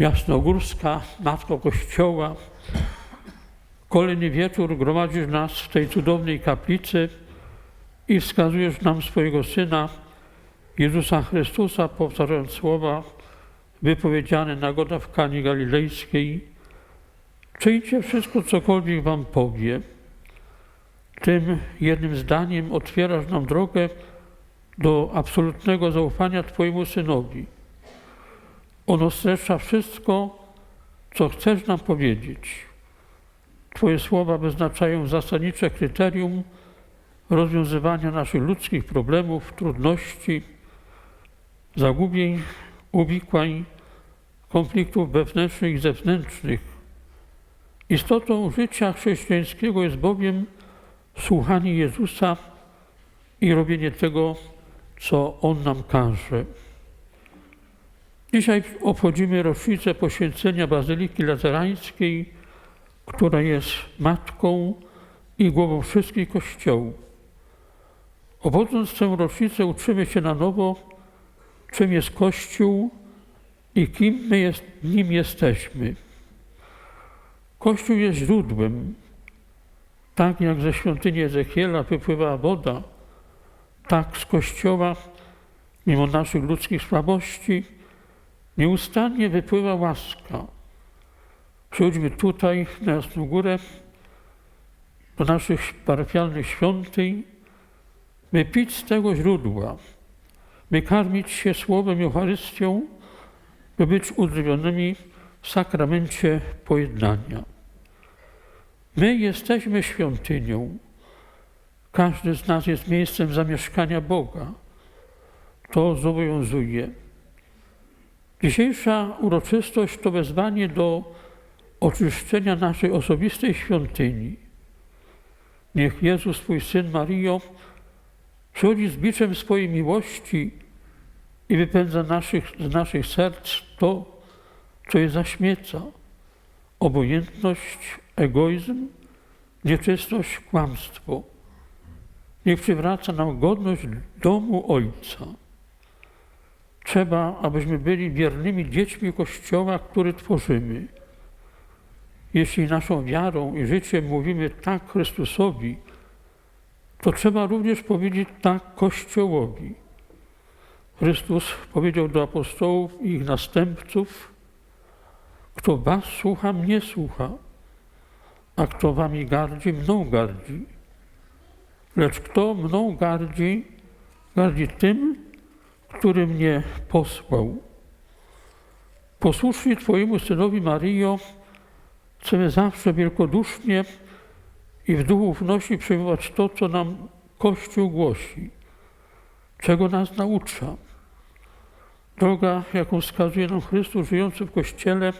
Jasnogórska, Matko Kościoła, kolejny wieczór gromadzisz nas w tej cudownej kaplicy i wskazujesz nam swojego Syna, Jezusa Chrystusa, powtarzając słowa wypowiedziane na goda w Kanie Galilejskiej. Czyjcie wszystko, cokolwiek wam powie. Tym jednym zdaniem otwierasz nam drogę do absolutnego zaufania Twojemu Synowi. Ono streszcza wszystko, co chcesz nam powiedzieć. Twoje słowa wyznaczają zasadnicze kryterium rozwiązywania naszych ludzkich problemów, trudności, zagubień, uwikłań, konfliktów wewnętrznych i zewnętrznych. Istotą życia chrześcijańskiego jest bowiem słuchanie Jezusa i robienie tego, co On nam każe. Dzisiaj obchodzimy rocznicę poświęcenia Bazyliki Lazarańskiej, która jest matką i głową wszystkich kościołów. Obchodząc tę rocznicę uczymy się na nowo, czym jest Kościół i kim my jest, nim jesteśmy. Kościół jest źródłem. Tak jak ze świątyni Ezechiela wypływała woda, tak z Kościoła, mimo naszych ludzkich słabości, nieustannie wypływa łaska. Przyjdźmy tutaj, na Jasną Górę, do naszych parafialnych świątyń, by pić z tego źródła, by karmić się Słowem Eucharystią, by być uzdrowionymi w sakramencie pojednania. My jesteśmy świątynią. Każdy z nas jest miejscem zamieszkania Boga. To zobowiązuje. Dzisiejsza uroczystość to wezwanie do oczyszczenia naszej osobistej świątyni. Niech Jezus, swój Syn Mario, przychodzi z biczem swojej miłości i wypędza naszych, z naszych serc to, co je zaśmieca. Obojętność, egoizm, nieczystość, kłamstwo. Niech przywraca nam godność domu Ojca. Trzeba, abyśmy byli wiernymi dziećmi Kościoła, który tworzymy. Jeśli naszą wiarą i życiem mówimy tak Chrystusowi, to trzeba również powiedzieć tak Kościołowi. Chrystus powiedział do apostołów i ich następców, kto was słucha, mnie słucha, a kto wami gardzi, mną gardzi. Lecz kto mną gardzi, gardzi tym, który mnie posłał. Posłuszni Twojemu Synowi Maryjo, chcemy zawsze wielkodusznie i w duchu ufności przyjmować to, co nam Kościół głosi, czego nas naucza. Droga, jaką wskazuje nam Chrystus żyjący w Kościele,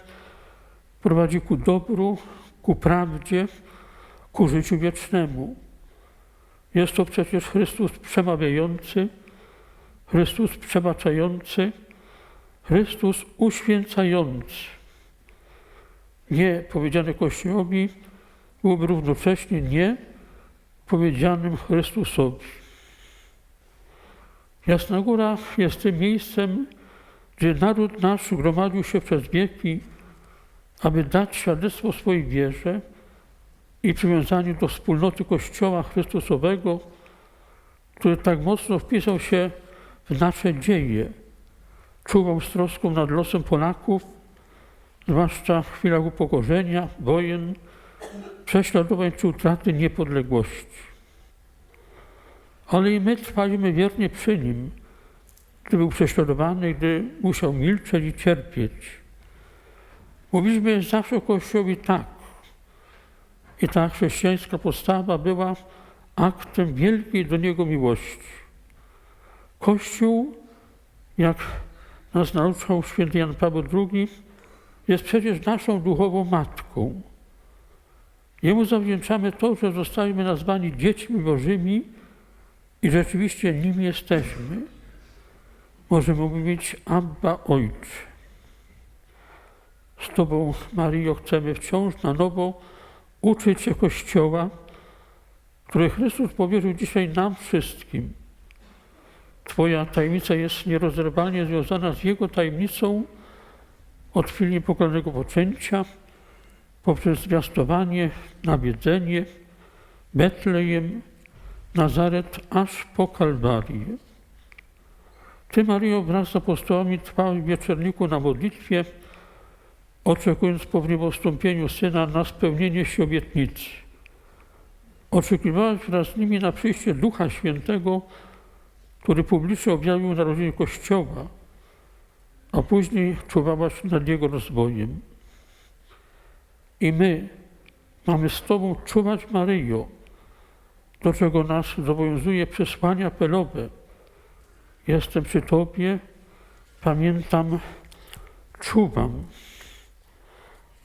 prowadzi ku dobru, ku prawdzie, ku życiu wiecznemu. Jest to przecież Chrystus przemawiający, Chrystus przebaczający, Chrystus uświęcający. Nie powiedziane Kościołowi byłoby równocześnie nie powiedzianym Chrystusowi. Jasna Góra jest tym miejscem, gdzie naród nasz gromadził się przez wieki, aby dać świadectwo swojej wierze i przywiązaniu do wspólnoty Kościoła Chrystusowego, który tak mocno wpisał się w nasze dzieje. Czuwał z troską nad losem Polaków, zwłaszcza w chwilach upokorzenia, wojen, prześladowań czy utraty niepodległości. Ale i my trwaliśmy wiernie przy nim, gdy był prześladowany, gdy musiał milczeć i cierpieć. Mówiliśmy zawsze Kościołowi tak. I ta chrześcijańska postawa była aktem wielkiej do Niego miłości. Kościół, jak nas nauczał święty Jan Paweł II, jest przecież naszą duchową matką. Jemu zawdzięczamy to, że zostaliśmy nazwani dziećmi Bożymi i rzeczywiście nim jesteśmy. Możemy mówić Abba Ojcze. Z Tobą, Maryjo, chcemy wciąż na nowo uczyć się Kościoła, który Chrystus powierzył dzisiaj nam wszystkim. Twoja tajemnica jest nierozerwalnie związana z Jego tajemnicą od chwili niepokalanego poczęcia, poprzez zwiastowanie, nawiedzenie, Betlejem, Nazaret, aż po Kalwarię. Ty, Maryjo, wraz z apostołami trwałeś w wieczorniku na modlitwie, oczekując po wniebostąpieniu Syna na spełnienie się obietnicy. Oczekiwałaś wraz z nimi na przyjście Ducha Świętego, który publicznie objawił narodzenie Kościoła, a później czuwałaś nad jego rozwojem. I my mamy z Tobą czuwać Maryjo, do czego nas zobowiązuje przesłanie apelowe. Jestem przy Tobie, pamiętam, czuwam.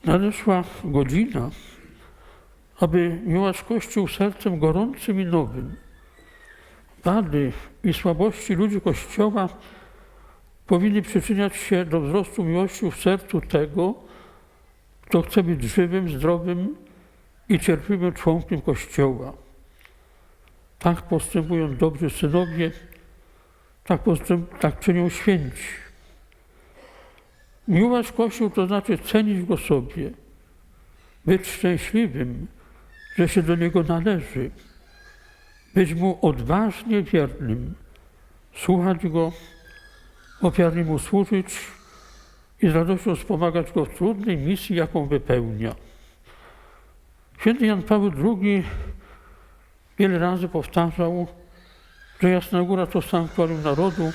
Nadeszła godzina, aby miłować Kościół sercem gorącym i nowym. Wady i słabości ludzi Kościoła powinny przyczyniać się do wzrostu miłości w sercu tego, kto chce być żywym, zdrowym i cierpliwym członkiem Kościoła. Tak postępują dobrzy synowie, tak, postęp, tak czynią święci. Miłować Kościół to znaczy cenić go sobie, być szczęśliwym, że się do niego należy, być mu odważnie wiernym, słuchać go, ofiarnie mu służyć i z radością wspomagać go w trudnej misji, jaką wypełnia. Święty Jan Paweł II wiele razy powtarzał, że Jasna Góra to sanktuarium narodu,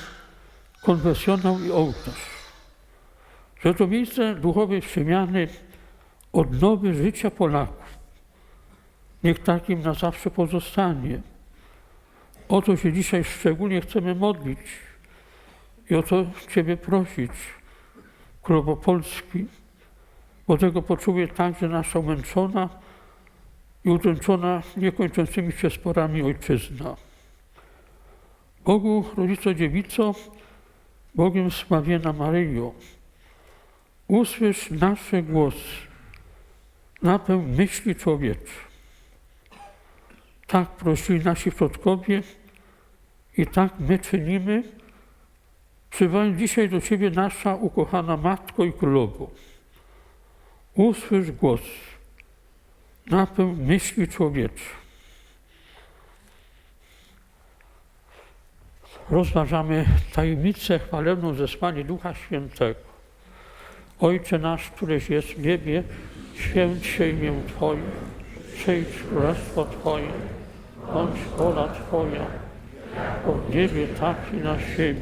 konfesjonał i ołtarz. Że to miejsce duchowej przemiany, odnowy życia Polaków. Niech takim na zawsze pozostanie. O to się dzisiaj szczególnie chcemy modlić i o to Ciebie prosić, Królowo Polski, bo tego potrzebuje także nasza umęczona i utęczona niekończącymi się sporami ojczyzna. Bogu, Rodzico Dziewico, Bogiem Sławiena Maryjo, usłysz nasze głosy, napeł myśli człowiecze. Tak prosili nasi przodkowie i tak my czynimy, przybywając dzisiaj do Ciebie nasza ukochana Matko i Królowo. Usłysz głos, napeł myśli człowiecze. Rozważamy tajemnicę chwalebną zesłanie Ducha Świętego. Ojcze nasz, któryś jest w niebie, święć się imię Twoje, przyjdź królestwo Twoje, bądź wola Twoja, w niebie tak i na ziemi.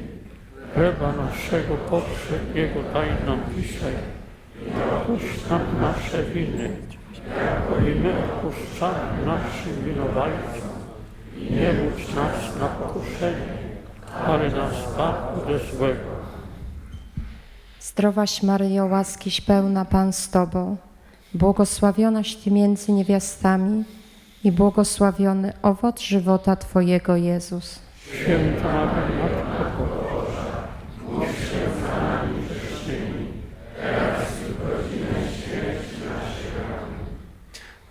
Chleba naszego poprzedniego daj nam dzisiaj. Odpuść nam nasze winy, i my odpuszczamy naszym winowajcom. Nie wódź nas na pokuszenie, ale nas zbaw ze złego. Zdrowaś Maryjo, łaskiś pełna Pan z Tobą, błogosławionaś Ty między niewiastami i błogosławiony owoc żywota Twojego Jezus. Święta Maryjo, Matko Boża,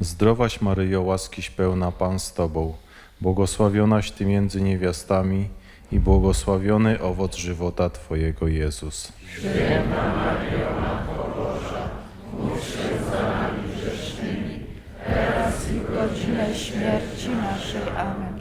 Zdrowaś Maryjo, łaskiś pełna Pan z Tobą, błogosławionaś Ty między niewiastami i błogosławiony owoc żywota Twojego Jezus. godzinę śmierci naszej. Amen.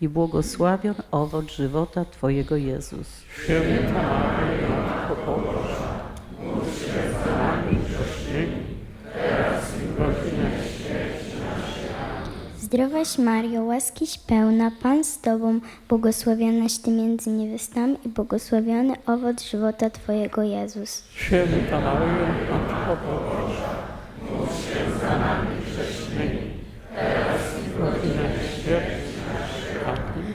i błogosławion owoc żywota Twojego Jezus. Święta Maryjo, Matko Boża, módl się za nami grzesznymi, teraz i w godzinę Zdrowaś Mario, łaskiś pełna, Pan z Tobą, błogosławionaś Ty między niewiastami i błogosławiony owoc żywota Twojego Jezus. Święta Maryjo, Matko Boża, módl się za nami grzesznymi, teraz i w godzinę śmierci naszej. Amen.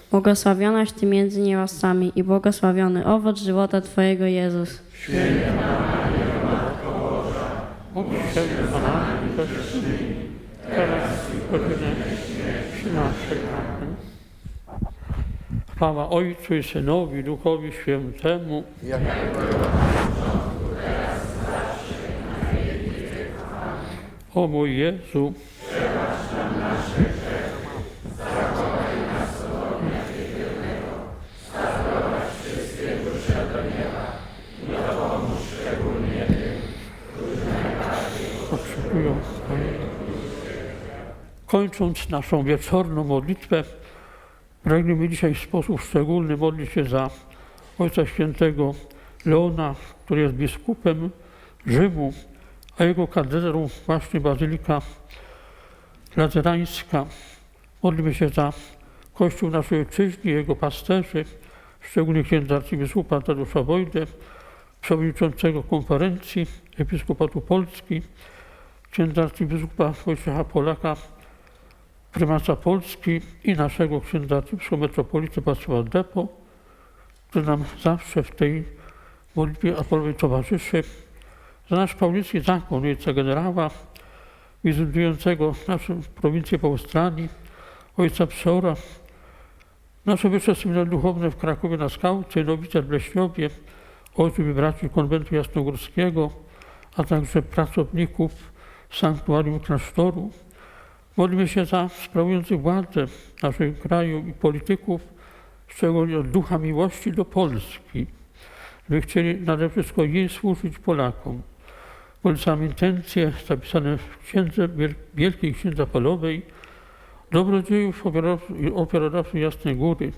błogosławionaś Ty między niełascami i błogosławiony owoc żywota Twojego Jezus. Módl się za nami grzesznymi, teraz i w godzinę naszej. Chwała Ojcu i Synowi, Duchowi Świętemu. O mój Jezu, potrzebują. Kończąc naszą wieczorną modlitwę, pragniemy dzisiaj w sposób szczególny modlić się za Ojca Świętego Leona, który jest biskupem Rzymu, a jego katedrą właśnie Bazylika Lazerańska. Modlimy się za Kościół naszej ojczyźnie, jego pasterzy, szczególnie księdza arcybiskupa Tadeusza Wojdę, przewodniczącego konferencji Episkopatu Polski, księdza arcybiskupa Wojciecha Polaka, prymasa Polski i naszego księdza metropolity Wacława Depo, który nam zawsze w tej modlitwie apolowej towarzyszy, za nasz paulicki zakon ojca generała, wizytującego naszą prowincję po Australii, ojca Psora, nasze wyższe seminarium duchowne w Krakowie na Skałce, Nowice w Bleśniowie, ojców i braci konwentu jasnogórskiego, a także pracowników sanktuarium klasztoru. Modlimy się za sprawujących władzę naszym kraju i polityków, szczególnie od ducha miłości do Polski, by chcieli nade wszystko jej służyć Polakom. Polecam intencje zapisane w Księdze Wiel- Wielkiej Księdze Polowej, dobrodziejów ofiarodawców Jasnej Góry,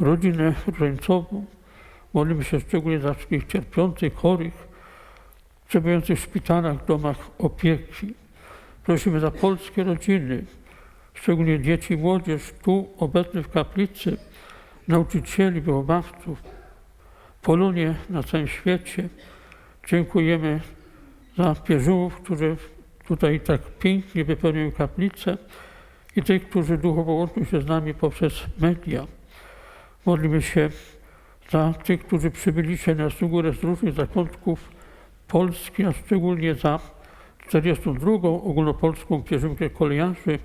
rodzinę różańcową. Modlimy się szczególnie za wszystkich cierpiących, chorych, przebywających w szpitalach, domach opieki. Prosimy za polskie rodziny, szczególnie dzieci i młodzież tu obecnych w kaplicy, nauczycieli, wychowawców, Polonie na całym świecie. Dziękujemy za pierzyłów, którzy tutaj tak pięknie wypełniają kaplicę i tych, którzy duchowo łączą się z nami poprzez media. Modlimy się za tych, którzy przybyli się na górę z różnych zakątków Polski, a szczególnie za 42. ogólnopolską pielgrzymkę kolejarzy,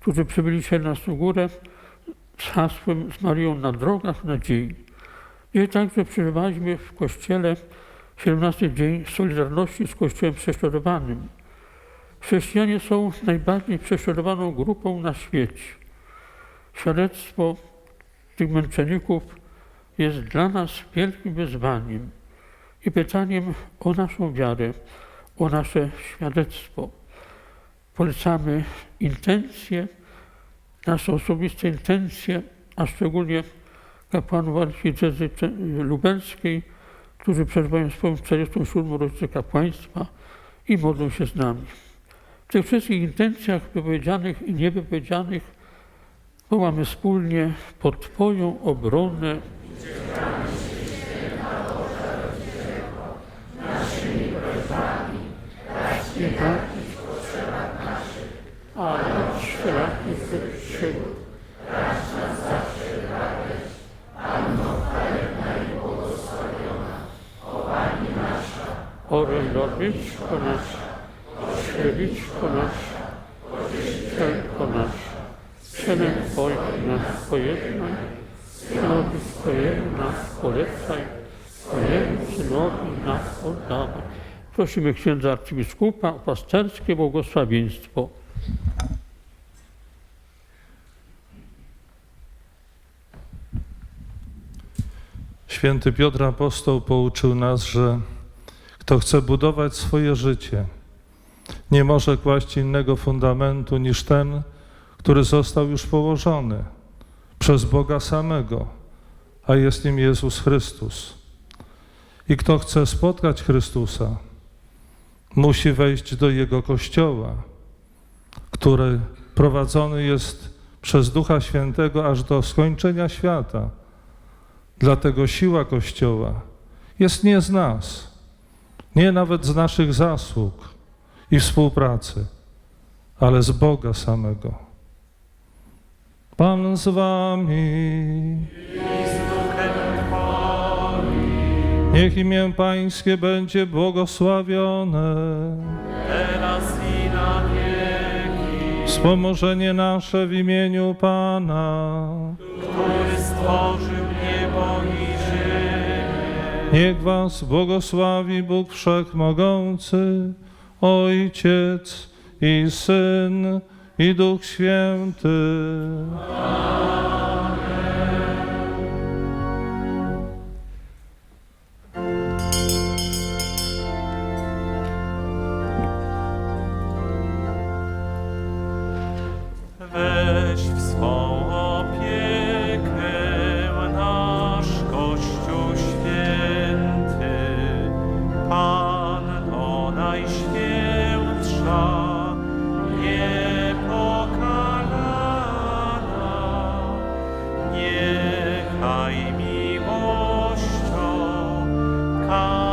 którzy przybyli się na górę z hasłem z Marią na drogach nadziei. I także przeżywaliśmy w Kościele 17 dzień Solidarności z Kościołem prześladowanym. Chrześcijanie są najbardziej prześladowaną grupą na świecie. Świadectwo tych męczenników jest dla nas wielkim wyzwaniem i pytaniem o naszą wiarę, o nasze świadectwo. Polecamy intencje, nasze osobiste intencje, a szczególnie kapłanów archidiecezji lubelskiej, którzy przeżywają swoją 47. rocznicę kapłaństwa i modlą się z nami. W tych wszystkich intencjach wypowiedzianych i niewypowiedzianych wołamy wspólnie pod Twoją obronę. Nie bawić ale wszelakich wytrzył. Orędowiczko nasz, świeliczko nasz, wszelko nasz, synem Twoim nas pojednaj, synowi swojemu nas polecaj, swojemu synowi nas oddawaj. Prosimy księdza arcybiskupa o pasterskie błogosławieństwo. Święty Piotr Apostoł pouczył nas, że kto chce budować swoje życie, nie może kłaść innego fundamentu niż ten, który został już położony przez Boga samego, a jest nim Jezus Chrystus. I kto chce spotkać Chrystusa, musi wejść do Jego Kościoła, który prowadzony jest przez Ducha Świętego aż do skończenia świata. Dlatego siła Kościoła jest nie z nas, nie nawet z naszych zasług i współpracy, ale z Boga samego. Pan z wami. Niech imię Pańskie będzie błogosławione. teraz i na wieki, Wspomożenie nasze w imieniu Pana. który stworzył niebo i ziemię. Niech was błogosławi Bóg Wszechmogący, Ojciec i Syn i Duch Święty. Weź każdy